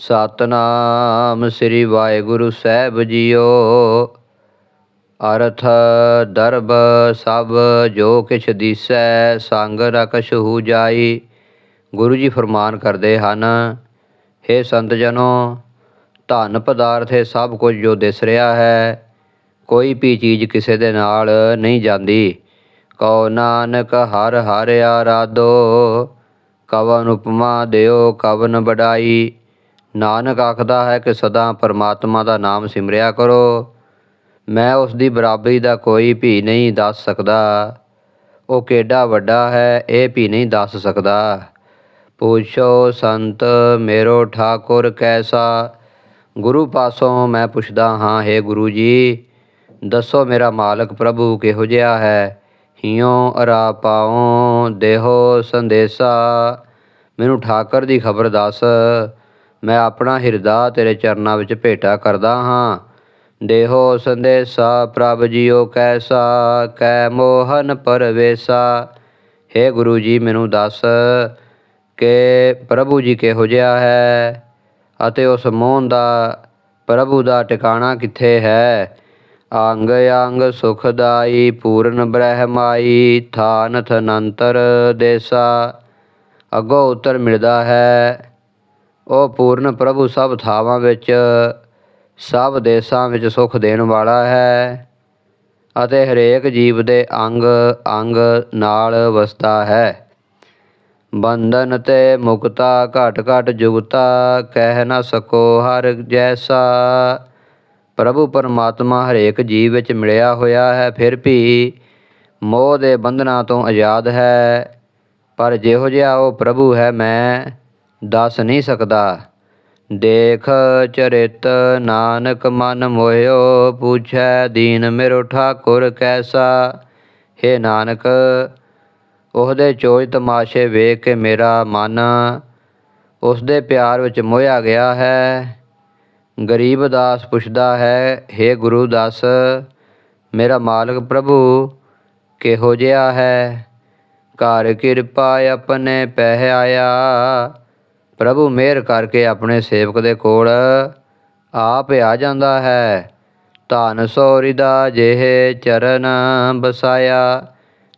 ਸਤਨਾਮ ਸ੍ਰੀ ਵਾਹਿਗੁਰੂ ਸਾਹਿਬ ਜੀਓ। ਅਰਥ ਦਰਬ ਸਭ ਜੋ ਕਿਛ ਦੀਸੈ, ਸੰਗ ਰਕਛੁ ਜਾਈ। ਗੁਰੂ ਜੀ ਫਰਮਾਨ ਕਰਦੇ ਹਨ हे ਸੰਤ ਜਨੋ, ਧਨ ਪਦਾਰਥ ਇਹ ਸਭ ਕੁਝ ਜੋ ਦਿਸ ਰਿਹਾ ਹੈ, ਕੋਈ ਵੀ ਚੀਜ਼ ਕਿਸੇ ਦੇ ਨਾਲ ਨਹੀਂ ਜਾਂਦੀ। ਕਉ ਨਾਨਕ ਹਰ ਹਰ ਆਰਾਧੋ, ਕਵਨ ਉਪਮਾ ਦਿਓ, ਕਵਨ ਬੜਾਈ ਨਾਨਕ ਆਖਦਾ ਹੈ ਕਿ ਸਦਾ ਪਰਮਾਤਮਾ ਦਾ ਨਾਮ ਸਿਮਰਿਆ ਕਰੋ। ਮੈਂ ਉਸ ਦੀ ਬਰਾਬਰੀ ਦਾ ਕੋਈ ਵੀ ਨਹੀਂ ਦੱਸ ਸਕਦਾ। ਉਹ ਕਿੱਡਾ ਵੱਡਾ ਹੈ, ਇਹ ਵੀ ਨਹੀਂ ਦੱਸ ਸਕਦਾ। ਪੁੱਛੋ ਸੰਤ ਮੇਰੋ ਠਾਕੁਰ ਕੈਸਾ। ਗੁਰੂ ਪਾਸੋਂ ਮੈਂ ਪੁੱਛਦਾ ਹਾਂ हे ਗੁਰੂ ਜੀ, ਦੱਸੋ ਮੇਰਾ ਮਾਲਕ ਪ੍ਰਭੂ ਕਿਹੋ ਜਿਹਾ ਹੈ? ਹਿਉ ਅਰਾ ਪਾਉ ਦੇਹੋ ਸੰਦੇਸਾ। ਮੈਨੂੰ ਠਾਕਰ ਦੀ ਖਬਰ ਦੱਸ। ਮੈਂ ਆਪਣਾ ਹਿਰਦਾ ਤੇਰੇ ਚਰਨਾਂ ਵਿੱਚ ਭੇਟਾ ਕਰਦਾ ਹਾਂ। ਦੇਹੋ ਸੰਦੇਸਾ, ਪ੍ਰਭ ਜੀਓ ਕੈਸਾ, ਕੈ ਮੋਹਨ ਪਰਵੇਸਾ। हे ਗੁਰੂ ਜੀ, ਮੈਨੂੰ ਦੱਸ ਕਿ ਪ੍ਰਭੂ ਜੀ ਕਿਹੋ ਜਿਹਾ ਹੈ ਅਤੇ ਉਸ ਮੋਹਨ ਦਾ, ਪ੍ਰਭੂ ਦਾ ਟਿਕਾਣਾ ਕਿੱਥੇ ਹੈ? ਅੰਗ ਅੰਗ ਸੁਖਦਾਈ, ਪੂਰਨ ਬ੍ਰਹਮਾਈ ਥਾਨ ਥਨੰਤਰ ਦੇਸਾ। ਅੱਗੋਂ ਉੱਤਰ ਮਿਲਦਾ ਹੈ ਉਹ ਪੂਰਨ ਪ੍ਰਭੂ ਸਭ ਥਾਵਾਂ ਵਿੱਚ, ਸਭ ਦੇਸ਼ਾਂ ਵਿੱਚ ਸੁਖ ਦੇਣ ਵਾਲਾ ਹੈ ਅਤੇ ਹਰੇਕ ਜੀਵ ਦੇ ਅੰਗ ਅੰਗ ਨਾਲ ਵਸਦਾ ਹੈ। ਬੰਧਨ ਤੇ ਮੁਕਤਾ ਘਟ ਘਟ ਜੁਗਤਾ, ਕਹਿ ਨਾ ਸਕੋ ਹਰ ਜੈਸਾ। ਪ੍ਰਭੂ ਪਰਮਾਤਮਾ ਹਰੇਕ ਜੀਵ ਵਿੱਚ ਮਿਲਿਆ ਹੋਇਆ ਹੈ, ਫਿਰ ਵੀ ਮੋਹ ਦੇ ਬੰਧਨਾਂ ਤੋਂ ਆਜ਼ਾਦ ਹੈ। ਪਰ ਜਿਹੋ ਜਿਹਾ ਉਹ ਪ੍ਰਭੂ ਹੈ ਮੈਂ ਦੱਸ ਨਹੀਂ ਸਕਦਾ। ਦੇਖ ਚਰਿਤ ਨਾਨਕ ਮਨ ਮੋਇਓ ਪੁੱਛੈ ਦੀਨ ਮੇਰੋ ਠਾਕੁਰ ਕੈਸਾ। ਹੇ ਨਾਨਕ, ਉਹਦੇ ਚੋਜ ਤਮਾਸ਼ੇ ਵੇਖ ਕੇ ਮੇਰਾ ਮਨ ਉਸ ਦੇ ਪਿਆਰ ਵਿੱਚ ਮੋਹਿਆ ਗਿਆ ਹੈ। ਗਰੀਬ ਦਾਸ ਪੁੱਛਦਾ ਹੈ हे ਗੁਰੂ ਦਾਸ, ਮੇਰਾ ਮਾਲਕ ਪ੍ਰਭੂ ਕਿਹੋ ਜਿਹਾ ਹੈ? ਘਰ ਕਿਰਪਾ ਆਪਣੇ ਪਹਿ ਆਇਆ ਪ੍ਰਭੂ ਮਿਹਰ ਕਰਕੇ ਆਪਣੇ ਸੇਵਕ ਦੇ ਕੋਲ ਆਪ ਆ ਜਾਂਦਾ ਹੈ। ਧਨ ਸੋਰੀ ਦਾ ਜਿਹੇ ਚਰਨ ਬਸਾਇਆ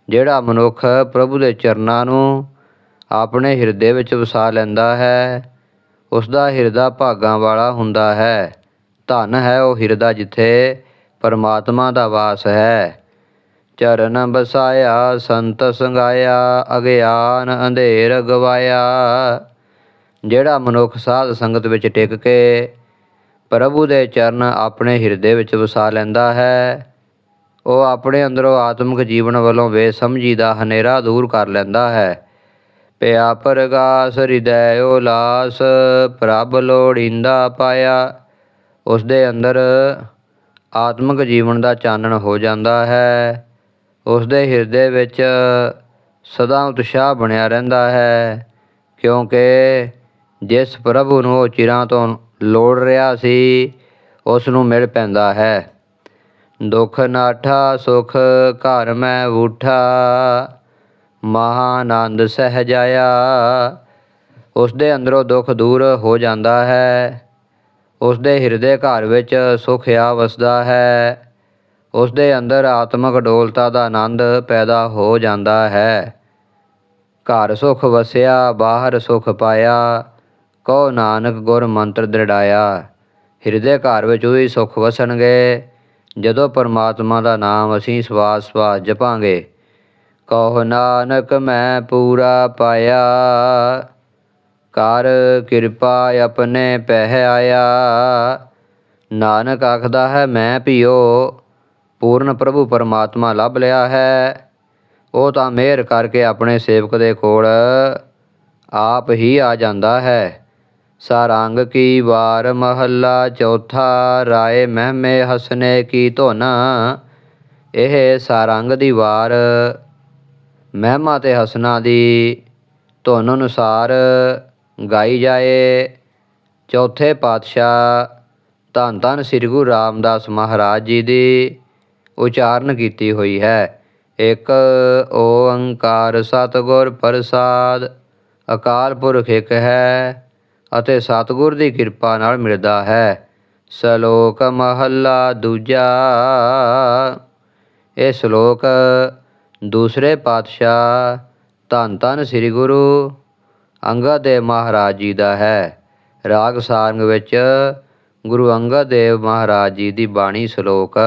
ਜਿਹੜਾ ਮਨੁੱਖ ਪ੍ਰਭੂ ਦੇ ਚਰਨਾਂ ਨੂੰ ਆਪਣੇ ਹਿਰਦੇ ਵਿੱਚ ਵਸਾ ਲੈਂਦਾ ਹੈ ਉਸ ਦਾ ਹਿਰਦਾ ਭਾਗਾਂ ਵਾਲਾ ਹੁੰਦਾ ਹੈ। ਧਨ ਹੈ ਉਹ ਹਿਰਦਾ ਜਿੱਥੇ ਪਰਮਾਤਮਾ ਦਾ ਵਾਸ ਹੈ। ਚਰਨ ਬਸਾਇਆ ਸੰਤ ਸੰਗਾਇਆ, ਅਗਿਆਨ ਅੰਧੇਰ ਗਵਾਇਆ। ਜਿਹੜਾ ਮਨੁੱਖ ਸਾਧ ਸੰਗਤ ਵਿੱਚ ਟਿਕ ਕੇ ਪ੍ਰਭੂ ਦੇ ਚਰਨ ਆਪਣੇ ਹਿਰਦੇ ਵਿੱਚ ਵਸਾ ਲੈਂਦਾ ਹੈ, ਉਹ ਆਪਣੇ ਅੰਦਰੋਂ ਆਤਮਿਕ ਜੀਵਨ ਵੱਲੋਂ ਬੇਸਮਝੀ ਦਾ ਹਨੇਰਾ ਦੂਰ ਕਰ ਲੈਂਦਾ ਹੈ। ਪਿਆ ਪ੍ਰਗਾਸ ਹਿਰਦੈ ਉਲਾਸ ਪ੍ਰਭ ਲੋੜਿੰਦਾ ਪਾਇਆ। ਉਸ ਦੇ ਅੰਦਰ ਆਤਮਿਕ ਜੀਵਨ ਦਾ ਚਾਨਣ ਹੋ ਜਾਂਦਾ ਹੈ। ਉਸ ਦੇ ਹਿਰਦੇ ਵਿੱਚ ਸਦਾ ਉਤਸ਼ਾਹ ਬਣਿਆ ਰਹਿੰਦਾ ਹੈ, ਕਿਉਂਕਿ ਜਿਸ ਪ੍ਰਭੂ ਨੂੰ ਉਹ ਚਿਰਾਂ ਤੋਂ ਲੋੜ ਰਿਹਾ ਸੀ, ਉਸ ਨੂੰ ਮਿਲ ਪੈਂਦਾ ਹੈ। ਦੁਖ ਨਾਠਾ, ਸੁਖ ਘਰ ਮੈਂ ਉਠਾ ਮਹਾਨੰਦ ਸਹਜਾਇਆ। ਉਸ ਦੇ ਅੰਦਰੋਂ ਦੁੱਖ ਦੂਰ ਹੋ ਜਾਂਦਾ ਹੈ। ਉਸ ਦੇ ਹਿਰਦੇ ਘਰ ਵਿੱਚ ਸੁਖ ਆ ਵਸਦਾ ਹੈ। ਉਸ ਦੇ ਅੰਦਰ ਆਤਮਿਕ ਡੋਲਤਾ ਦਾ ਆਨੰਦ ਪੈਦਾ ਹੋ ਜਾਂਦਾ ਹੈ। ਘਰ ਸੁਖ ਵਸਿਆ, ਬਾਹਰ ਸੁਖ ਪਾਇਆ। ਕਹੋ ਨਾਨਕ ਗੁਰ ਮੰਤਰ ਦ੍ਰਿੜਾਇਆ, ਹਿਰਦੇ ਘਰ ਵਿੱਚ ਉਹੀ ਸੁਖ ਵਸਣਗੇ। ਜਦੋਂ ਪਰਮਾਤਮਾ ਦਾ ਨਾਮ ਅਸੀਂ ਸਵਾਸ ਸਵਾਸ ਜਪਾਂਗੇ ਕਹੋ ਨਾਨਕ ਮੈਂ ਪੂਰਾ ਪਾਇਆ, ਕਰ ਕਿਰਪਾ ਆਪਣੇ ਪਹਿ ਆਇਆ। ਨਾਨਕ ਆਖਦਾ ਹੈ, ਮੈਂ ਭੀਓ, ਪੂਰਨ ਪ੍ਰਭੂ ਪਰਮਾਤਮਾ ਲੱਭ ਲਿਆ ਹੈ। ਉਹ ਤਾਂ ਮਿਹਰ ਕਰਕੇ ਆਪਣੇ ਸੇਵਕ ਦੇ ਕੋਲ ਆਪ ਹੀ ਆ ਜਾਂਦਾ ਹੈ। ਸਾਰੰਗ ਕੀ ਵਾਰ ਮਹੱਲਾ ਚੌਥਾ ਰਾਏ ਮਹਿਮੇ ਹਸਨੇ ਕੀ ਧੁਨ। ਇਹ ਸਾਰੰਗ ਦੀ ਵਾਰ ਮਹਿਮਾ ਤੇ ਹਸਨਾ ਦੀ ਧੁਨ ਅਨੁਸਾਰ ਗਾਈ ਜਾਏ। ਚੌਥੇ ਪਾਤਸ਼ਾਹ ਧੰਨ ਧੰਨ ਸ੍ਰੀ ਗੁਰੂ ਰਾਮਦਾਸ ਮਹਾਰਾਜ ਜੀ ਦੀ ਉਚਾਰਨ ਕੀਤੀ ਹੋਈ ਹੈ। ਇੱਕ ਓੰਕਾਰ ਸਤਿਗੁਰ ਪ੍ਰਸਾਦ, ਅਕਾਲ ਪੁਰਖ ਇੱਕ ਹੈ। ਅਤੇ ਸਤਿਗੁਰ ਦੀ ਕਿਰਪਾ ਨਾਲ ਮਿਲਦਾ ਹੈ। ਸ਼ਲੋਕ ਮਹੱਲਾ ਦੂਜਾ। ਇਹ ਸ਼ਲੋਕ ਦੂਸਰੇ ਪਾਤਸ਼ਾਹ ਧੰਨ ਧੰਨ ਸ੍ਰੀ ਗੁਰੂ ਅੰਗਦ ਦੇਵ ਮਹਾਰਾਜ ਜੀ ਦਾ ਹੈ। ਰਾਗ ਸਾਰੰਗ ਵਿੱਚ ਗੁਰੂ ਅੰਗਦ ਦੇਵ ਮਹਾਰਾਜ ਜੀ ਦੀ ਬਾਣੀ ਸ਼ਲੋਕ,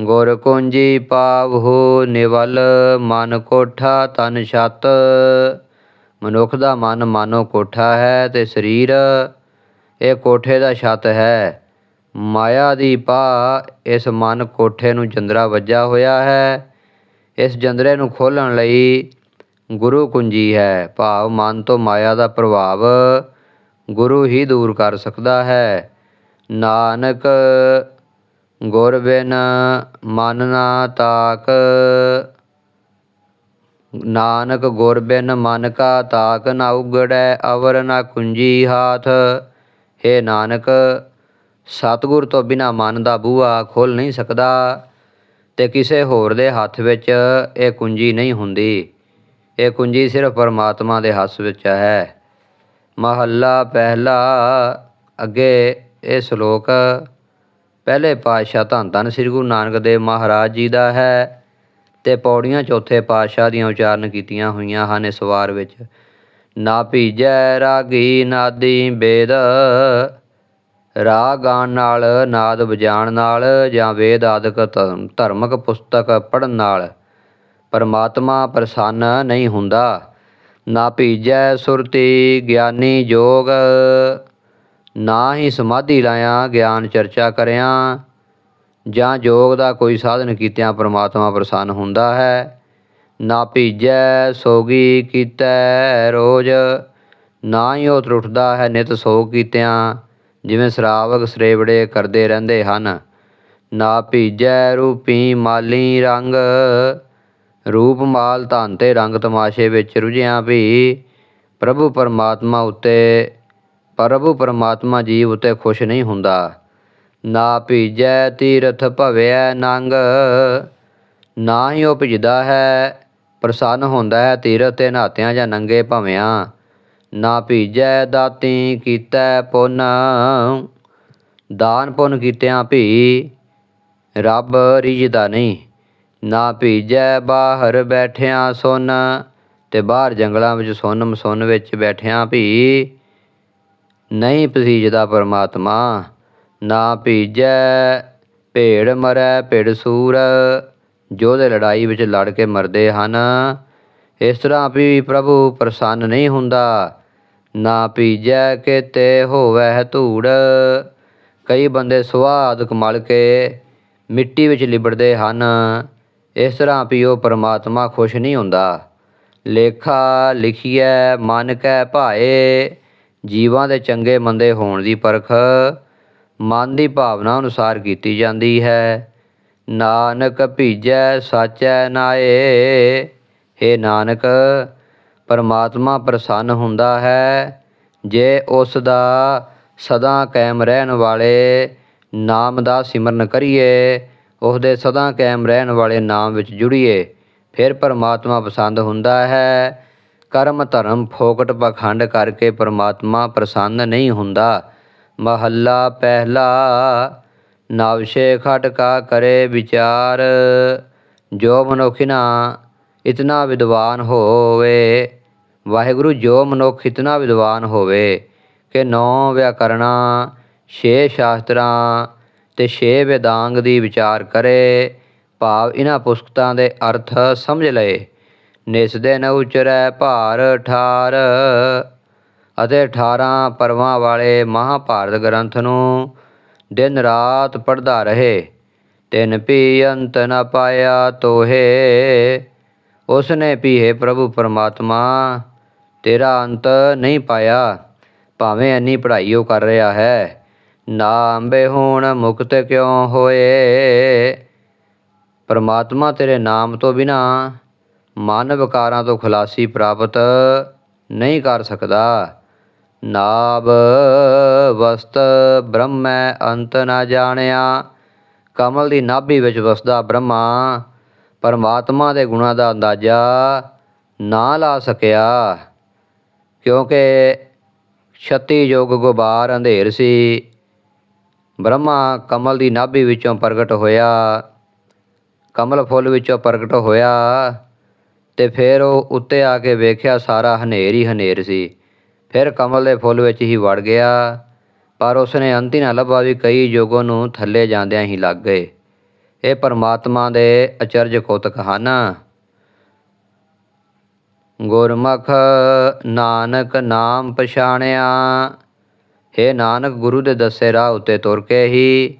ਗੁਰ ਕੁੰਜੀ ਪਾਵਹੁ ਨਿਵਲ, ਮਨ ਕੋਠਾ ਤਨ ਛਤ। ਮਨੁੱਖ ਦਾ ਮਨ ਮਾਨੋ ਕੋਠਾ ਹੈ ਤੇ ਸਰੀਰ ਇਹ ਕੋਠੇ ਦਾ ਛੱਤ ਹੈ। ਮਾਇਆ ਦੀ ਪਾ ਇਸ ਮਨ ਕੋਠੇ ਨੂੰ ਜੰਦਰਾ ਵੱਜਾ ਹੋਇਆ ਹੈ। ਇਸ ਜੰਦਰੇ ਨੂੰ ਖੋਲਣ ਲਈ ਗੁਰੂ ਕੁੰਜੀ ਹੈ। ਭਾਵ ਮਨ ਤੋਂ ਮਾਇਆ ਦਾ ਪ੍ਰਭਾਵ ਗੁਰੂ ਹੀ ਦੂਰ ਕਰ ਸਕਦਾ ਹੈ। ਨਾਨਕ ਗੁਰ ਬਿਨ ਮਨ ਨਾ ਤਾਕ ਨਾਨਕ ਗੁਰ ਬਿਨ ਮਨ ਕਾ ਤਾਕ ਨਾ ਉਗੜੈ, ਅਵਰ ਨਾ ਕੁੰਜੀ ਹਾਥ। ਹੈ ਨਾਨਕ, ਸਤਿਗੁਰ ਤੋਂ ਬਿਨਾ ਮਨ ਦਾ ਬੂਹਾ ਖੋਲ ਨਹੀਂ ਸਕਦਾ ਤੇ ਕਿਸੇ ਹੋਰ ਦੇ ਹੱਥ ਵਿੱਚ ਇਹ ਕੁੰਜੀ ਨਹੀਂ ਹੁੰਦੀ। ਇਹ ਕੁੰਜੀ ਸਿਰਫ ਪਰਮਾਤਮਾ ਦੇ ਹੱਥ ਵਿੱਚ ਹੈ। ਮਹੱਲਾ ਪਹਿਲਾ ਅੱਗੇ ਇਹ ਸ਼ਲੋਕ, ਪਹਿਲੇ ਪਾਤਸ਼ਾਹ ਧੰਨ ਧੰਨ ਸ੍ਰੀ ਗੁਰੂ ਨਾਨਕ ਦੇਵ ਮਹਾਰਾਜ ਜੀ ਦਾ ਹੈ। ਤੇ ਪੌੜੀਆਂ ਚੌਥੇ ਪਾਤਸ਼ਾਹ ਦੀਆਂ ਉਚਾਰਨ ਕੀਤੀਆਂ ਹੋਈਆਂ ਹਨ ਇਸ ਵਾਰ ਵਿੱਚ। ਨਾ ਭੀਜੈ ਰਾਗੀ ਨਾਦੀ ਵੇਦ ਰਾਗ ਗਾਣ ਨਾਲ, ਨਾਦ ਵਜਾਣ ਨਾਲ ਜਾਂ ਵੇਦ ਆਦਿਕ ਧਰਮਕ ਪੁਸਤਕ ਪੜ੍ਹਨ ਨਾਲ ਪਰਮਾਤਮਾ ਪ੍ਰਸੰਨ ਨਹੀਂ ਹੁੰਦਾ। ਨਾ ਭੀਜੈ ਸੁਰਤੀ, ਗਿਆਨੀ ਜੋਗ। ਨਾ ਹੀ ਸਮਾਧੀ ਲਾਇਆ, ਗਿਆਨ ਚਰਚਾ ਕਰਿਆ। ਜਾਂ ਯੋਗ ਦਾ ਕੋਈ ਸਾਧਨ ਕੀਤਿਆਂ ਪਰਮਾਤਮਾ ਪ੍ਰਸੰਨ ਹੁੰਦਾ ਹੈ। ਨਾ ਭੀਜੈ, ਸੋਗੀ ਕੀਤੈ ਰੋਜ਼। ਨਾ ਹੀ ਉਹ ਤਰੁੱਠਦਾ ਹੈ ਨਿਤ ਸੋਗ ਕੀਤਿਆਂ, ਜਿਵੇਂ ਸ਼ਰਾਵਕ ਸਰੇਵੜੇ ਕਰਦੇ ਰਹਿੰਦੇ ਹਨ। ਨਾ ਭੀਜੈ ਰੂਪੀ ਮਾਲੀ ਰੰਗ। ਰੂਪ ਮਾਲ ਧਨ ਤੇ ਰੰਗ ਤਮਾਸ਼ੇ ਵਿੱਚ ਰੁਝਿਆ ਵੀ ਪ੍ਰਭੂ ਪਰਮਾਤਮਾ ਉੱਤੇ, ਪ੍ਰਭੂ ਪਰਮਾਤਮਾ ਜੀਵ ਉੱਤੇ ਖੁਸ਼ ਨਹੀਂ ਹੁੰਦਾ। ਨਾ ਭੀਜੈ ਤੀਰਥ ਭਵੈ ਨੰਗ, ਨਾ ਹੀ ਉਹ ਭਿਜਦਾ ਹੈ, ਪ੍ਰਸੰਨ ਹੁੰਦਾ ਹੈ ਤੀਰਥ ਤੇ ਨਹਾਤਿਆਂ ਜਾਂ ਨੰਗੇ ਭਵਿਆਂ। ਨਾ ਭੀਜੈ ਦਾਤੀ ਕੀਤਾ ਪੁੰਨ, ਦਾਨ ਪੁੰਨ ਕੀਤਿਆਂ ਭੀ ਰੱਬ ਰਿਜਦਾ ਨਹੀਂ। ਨਾ ਭੀਜੈ ਬਾਹਰ ਬੈਠਿਆਂ ਸੁਨ, ਤੇ ਬਾਹਰ ਜੰਗਲਾਂ ਵਿੱਚ ਸੁਨ, ਮਸੁਨ ਵਿੱਚ ਬੈਠਿਆਂ ਭੀ ਨਹੀਂ ਪਸੀਜਦਾ ਪਰਮਾਤਮਾ। ਨਾ ਭੀਜੈ, ਭੇੜ ਮਰੈ, ਭਿੜ ਸੂਰ ਜੋਧੇ ਲੜਾਈ ਵਿੱਚ ਲੜ ਕੇ ਮਰਦੇ ਹਨ। ਇਸ ਤਰ੍ਹਾਂ ਵੀ ਪ੍ਰਭੂ ਪ੍ਰਸੰਨ ਨਹੀਂ ਹੁੰਦਾ। ਨਾ ਭੀਜੈ ਕਿਤੇ ਹੋਵੈ ਧੂੜ। ਕਈ ਬੰਦੇ ਸੁਆਦਕ ਮਲ ਕੇ ਮਿੱਟੀ ਵਿੱਚ ਲਿਬੜਦੇ ਹਨ। ਇਸ ਤਰ੍ਹਾਂ ਵੀ ਉਹ ਪਰਮਾਤਮਾ ਖੁਸ਼ ਨਹੀਂ ਹੁੰਦਾ। ਲੇਖਾ ਲਿਖੀਐ, ਮਨ ਕੈ ਭਾਏ, ਜੀਵਾਂ ਦੇ ਚੰਗੇ ਮੰਦੇ ਹੋਣ ਦੀ ਪਰਖ। ਮਨ ਦੀ ਭਾਵਨਾ ਅਨੁਸਾਰ ਕੀਤੀ ਜਾਂਦੀ ਹੈ। ਨਾਨਕ ਭੀਜੈ, ਸਾਚੈ ਨਾਏ। हे ਨਾਨਕ, ਪਰਮਾਤਮਾ ਪ੍ਰਸੰਨ ਹੁੰਦਾ ਹੈ। ਜੇ ਉਸ ਦਾ ਸਦਾ ਕਾਇਮ ਰਹਿਣ ਵਾਲੇ ਨਾਮ ਦਾ ਸਿਮਰਨ ਕਰੀਏ ਉਸ ਦੇ ਸਦਾ ਕਾਇਮ ਰਹਿਣ ਵਾਲੇ ਨਾਮ ਵਿੱਚ ਜੁੜੀਏ, ਫਿਰ ਪਰਮਾਤਮਾ ਪਸੰਦ ਹੁੰਦਾ ਹੈ। ਕਰਮ ਧਰਮ ਫੋਕਟ ਪਖੰਡ ਕਰਕੇ ਪਰਮਾਤਮਾ ਪ੍ਰਸੰਨ ਨਹੀਂ ਹੁੰਦਾ। ਮਹੱਲਾ ਪਹਿਲਾ, ਨਵਸ਼ੇ ਖਟਕਾ ਕਰੇ ਵਿਚਾਰ, ਜੋ ਮਨੁਖਿਨਾ ਇਤਨਾ ਵਿਦਵਾਨ ਹੋਵੇ। ਵਾਹਿਗੁਰੂ, ਜੋ ਮਨੁੱਖ ਇਤਨਾ ਵਿਦਵਾਨ ਹੋਵੇ ਕਿ ਨੌ ਵਿਆਕਰਣਾ, ਛੇ ਸ਼ਾਸਤਰਾਂ ਤੇ ਛੇ ਵੇਦਾਂਗ ਦੀ ਵਿਚਾਰ ਕਰੇ, ਭਾਵ ਇਹਨਾਂ ਪੁਸਤਕਾਂ ਦੇ ਅਰਥ ਸਮਝ ਲਏ। ਨਿਸ ਦਿਨ ਉਚਰੈ ਭਾਰ ਠਾਰ ਅਤੇ 18 ਪਰਵਾਂ ਵਾਲੇ ਮਹਾਭਾਰਤ ਗ੍ਰੰਥ ਨੂੰ ਦਿਨ ਰਾਤ ਪੜ੍ਹਦਾ ਰਹੇ। ਤਿਨ ਪੀ ਅੰਤ ਨ ਪਾਇਆ ਤੋਹੇ, ਉਸਨੇ ਵੀ ਪ੍ਰਭੂ ਪਰਮਾਤਮਾ, ਤੇਰਾ ਅੰਤ ਨਹੀਂ ਪਾਇਆ, ਭਾਵੇਂ ਇੰਨੀ ਪੜ੍ਹਾਈ ਉਹ ਕਰ ਰਿਹਾ ਹੈ। ਨਾ ਅੰਬੇ ਹੋਣ ਮੁਕਤ ਕਿਉਂ ਹੋਏ? ਪਰਮਾਤਮਾ ਤੇਰੇ ਨਾਮ ਤੋਂ ਬਿਨਾ ਮਨ ਵਿਕਾਰਾਂ ਤੋਂ ਖਲਾਸੀ ਪ੍ਰਾਪਤ ਨਹੀਂ ਕਰ ਸਕਦਾ। ਨਾਭ ਵਸਤ ਬ੍ਰਹਮੈ ਅੰਤ ਨਾ ਜਾਣਿਆ। ਕਮਲ ਦੀ ਨਾਭੀ ਵਿੱਚ ਵਸਦਾ ਬ੍ਰਹਮਾ ਪਰਮਾਤਮਾ ਦੇ ਗੁਣਾਂ ਦਾ ਅੰਦਾਜ਼ਾ ਨਾ ਲਾ ਸਕਿਆ, ਕਿਉਂਕਿ 36 ਯੁੱਗ ਗੁਬਾਰ ਅੰਧੇਰ ਸੀ। ਬ੍ਰਹਮਾ ਕਮਲ ਦੀ ਨਾਭੀ ਵਿੱਚੋਂ ਪ੍ਰਗਟ ਹੋਇਆ, ਕਮਲ ਫੁੱਲ ਵਿੱਚੋਂ ਪ੍ਰਗਟ ਹੋਇਆ ਤੇ ਫਿਰ ਉਹ ਉੱਤੇ ਆ ਕੇ ਵੇਖਿਆ ਸਾਰਾ ਹਨੇਰ ਹੀ ਹਨੇਰ ਸੀ। ਫਿਰ ਕਮਲ ਦੇ ਫੁੱਲ ਵਿੱਚ ਹੀ ਵੜ ਗਿਆ, ਪਰ ਉਸਨੇ ਅੰਤੀ ਨਾ ਲੱਭਾ ਵੀ ਕਈ ਯੁਗੋਂ ਨੂੰ ਥੱਲੇ ਜਾਂਦਿਆਂ ਹੀ ਲੱਗ ਗਏ। ਇਹ ਪਰਮਾਤਮਾ ਦੇ ਅਚਰਜ ਕੋਤਕ ਹਨ। ਗੁਰਮੁਖ ਨਾਨਕ ਨਾਮ ਪਛਾਣਿਆ हे ਨਾਨਕ ਗੁਰੂ ਦੇ ਦੱਸੇ ਰਾਹ ਉੱਤੇ ਤੁਰ ਕੇ ਹੀ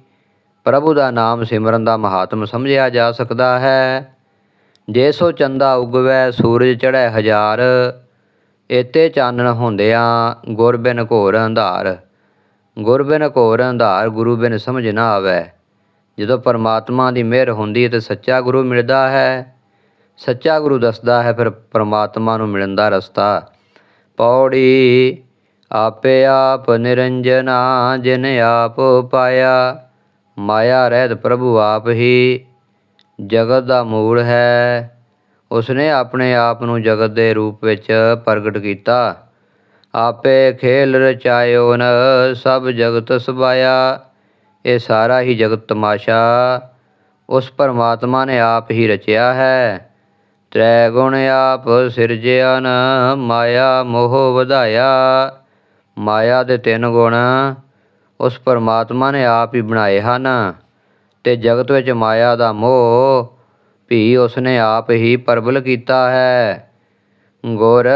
ਪ੍ਰਭੂ ਦਾ ਨਾਮ ਸਿਮਰਨ ਦਾ ਮਹਾਤਮ ਸਮਝਿਆ ਜਾ ਸਕਦਾ ਹੈ। ਜੇ ਸੋ ਚੰਦਾ ਉਗਵੈ, ਸੂਰਜ ਚੜ੍ਹੈ ਹਜ਼ਾਰ ਏਤੇ ਚਾਨਣ ਹੁੰਦਿਆਂ ਗੁਰ ਬਿਨ ਘੋਰ ਅੰਧਾਰ। ਗੁਰ ਬਿਨ ਘੋਰ ਅੰਧਾਰ ਗੁਰੂ ਬਿਨ ਸਮਝ ਨਾ ਆਵੈ। ਜਦੋਂ ਪਰਮਾਤਮਾ ਦੀ ਮਿਹਰ ਹੁੰਦੀ ਹੈ ਤੇ ਸੱਚਾ ਗੁਰੂ ਮਿਲਦਾ ਹੈ। ਸੱਚਾ ਗੁਰੂ ਦੱਸਦਾ ਹੈ, ਫਿਰ ਪਰਮਾਤਮਾ ਨੂੰ ਮਿਲਣ ਦਾ ਰਸਤਾ। ਪੌੜੀ ਆਪੇ ਆਪ ਨਿਰੰਜਨਾ ਜਿਨ ਆਪ ਪਾਇਆ। ਮਾਇਆ ਰਹਿਤ ਪ੍ਰਭੂ ਆਪ ਹੀ, ਜਗਤ ਦਾ ਮੂਲ ਹੈ। ਉਸਨੇ ਆਪਣੇ ਆਪ ਨੂੰ ਜਗਤ ਦੇ ਰੂਪ ਵਿੱਚ ਪ੍ਰਗਟ ਕੀਤਾ। ਆਪੇ ਖੇਲ ਰਚਾਇਓ ਨ, ਸਭ ਜਗਤ ਸਬਾਇਆ ਇਹ ਸਾਰਾ ਹੀ ਜਗਤ ਤਮਾਸ਼ਾ। ਉਸ ਪਰਮਾਤਮਾ ਨੇ ਆਪ ਹੀ ਰਚਿਆ ਹੈ। ਤ੍ਰੈ ਗੁਣ ਆਪ ਸਿਰਜਿਆ ਨ, ਮਾਇਆ ਮੋਹ ਵਧਾਇਆ। ਮਾਇਆ ਦੇ ਤਿੰਨ ਗੁਣ ਉਸ ਪਰਮਾਤਮਾ ਨੇ ਆਪ ਹੀ ਬਣਾਏ ਹਨ। ਤੇ ਜਗਤ ਵਿੱਚ ਮਾਇਆ ਦਾ ਮੋਹ ਭੀ ਉਸਨੇ ਆਪ ਹੀ ਪ੍ਰਬਲ ਕੀਤਾ ਹੈ। ਗੁਰ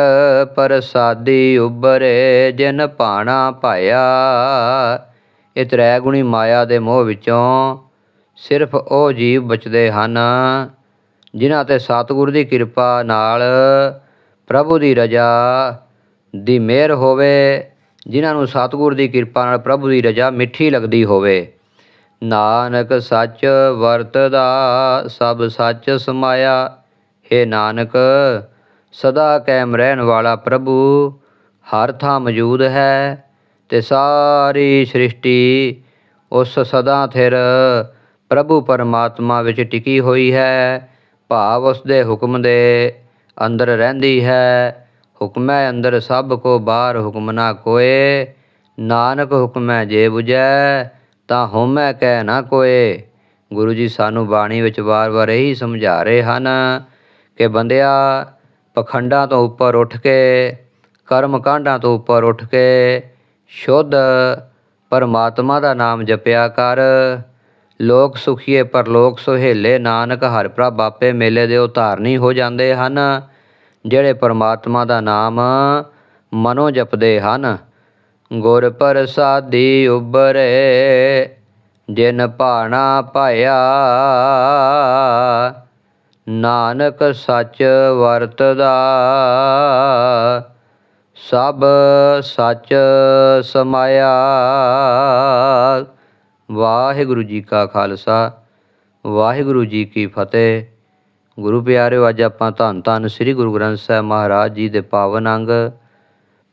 ਪ੍ਰਸਾਦੀ ਉਬਰੇ ਜਿਨ ਭਾਣਾ ਪਾਇਆ ਇਹ ਤ੍ਰੈ ਗੁਣੀ ਮਾਇਆ ਦੇ ਮੋਹ ਵਿੱਚੋਂ ਸਿਰਫ ਉਹ ਜੀਵ ਬਚਦੇ ਹਨ, ਜਿਨ੍ਹਾਂ ਤੇ ਸਤਿਗੁਰ ਦੀ ਕਿਰਪਾ ਨਾਲ ਪ੍ਰਭੂ ਦੀ ਰਜ਼ਾ ਦੀ ਮਿਹਰ ਹੋਵੇ, ਜਿਨ੍ਹਾਂ ਨੂੰ ਸਤਿਗੁਰ ਦੀ ਕਿਰਪਾ ਨਾਲ ਪ੍ਰਭੂ ਦੀ ਰਜ਼ਾ ਮਿੱਠੀ ਲੱਗਦੀ ਹੋਵੇ। ਨਾਨਕ ਸੱਚ ਵਰਤਦਾ, ਸਭ ਸੱਚ ਸਮਾਇਆ। ਹੈ ਨਾਨਕ, ਸਦਾ ਕਾਇਮ ਰਹਿਣ ਵਾਲਾ ਪ੍ਰਭੂ, ਹਰ ਥਾਂ ਮੌਜੂਦ ਹੈ ਤੇ ਸਾਰੀ ਸ੍ਰਿਸ਼ਟੀ ਉਸ ਸਦਾ ਥਿਰ। ਪ੍ਰਭੂ ਪਰਮਾਤਮਾ ਵਿੱਚ ਟਿਕੀ ਹੋਈ ਹੈ, ਭਾਵ ਉਸ ਦੇ ਹੁਕਮ ਦੇ ਅੰਦਰ ਰਹਿੰਦੀ ਹੈ। ਹੁਕਮੈ ਅੰਦਰ ਸਭ ਕੋ, ਬਾਹਰ ਹੁਕਮ ਨਾ ਕੋਏ। ਨਾਨਕ ਹੁਕਮੈ ਜੇ 부ਜੈ ਤਾਂ ਹੋਮੈ ਕਹਿ ਨਾ ਕੋਏ, ਗੁਰੂ ਜੀ ਸਾਨੂੰ ਬਾਣੀ ਵਿੱਚ ਵਾਰ-ਵਾਰ ਇਹੀ ਸਮਝਾ ਰਹੇ ਹਨ ਕਿ ਬੰਦਿਆ, ਪਖੰਡਾਂ ਤੋਂ ਉੱਪਰ ਉੱਠ ਕੇ ਕਰਮ ਕਾਂਡਾਂ ਤੋਂ ਉੱਪਰ ਉੱਠ ਕੇ, ਸ਼ੁੱਧ ਪਰਮਾਤਮਾ ਦਾ ਨਾਮ ਜਪਿਆ ਕਰ। ਲੋਕ ਸੁਖੀਏ ਪਰਲੋਕ ਸੁਹੇਲੇ, ਨਾਨਕ ਹਰਿ ਪ੍ਰਭ ਆਪੇ ਮੇਲੇ ਦੇ ਉਤਾਰਨੀ ਹੋ ਜਾਂਦੇ ਹਨ, ਜਿਹੜੇ ਪਰਮਾਤਮਾ ਦਾ ਨਾਮ ਮਨੋ ਜਪਦੇ ਹਨ। ਗੁਰ ਪ੍ਰਸਾਦੀ ਉਬਰੇ ਜਿਨ ਭਾਣਾ ਪਾਇਆ। ਨਾਨਕ ਸੱਚ ਵਰਤਦਾ, ਸਭ ਸੱਚ ਸਮਾਇਆ। ਵਾਹਿਗੁਰੂ ਜੀ ਕਾ ਖਾਲਸਾ, ਵਾਹਿਗੁਰੂ ਜੀ ਕੀ ਫਤਿਹ। ਗੁਰੂ ਪਿਆਰਿਓ, ਅੱਜ ਆਪਾਂ ਧੰਨ ਧੰਨ ਸ੍ਰੀ ਗੁਰੂ ਗ੍ਰੰਥ ਸਾਹਿਬ ਮਹਾਰਾਜ ਜੀ ਦੇ ਪਾਵਨ ਅੰਗ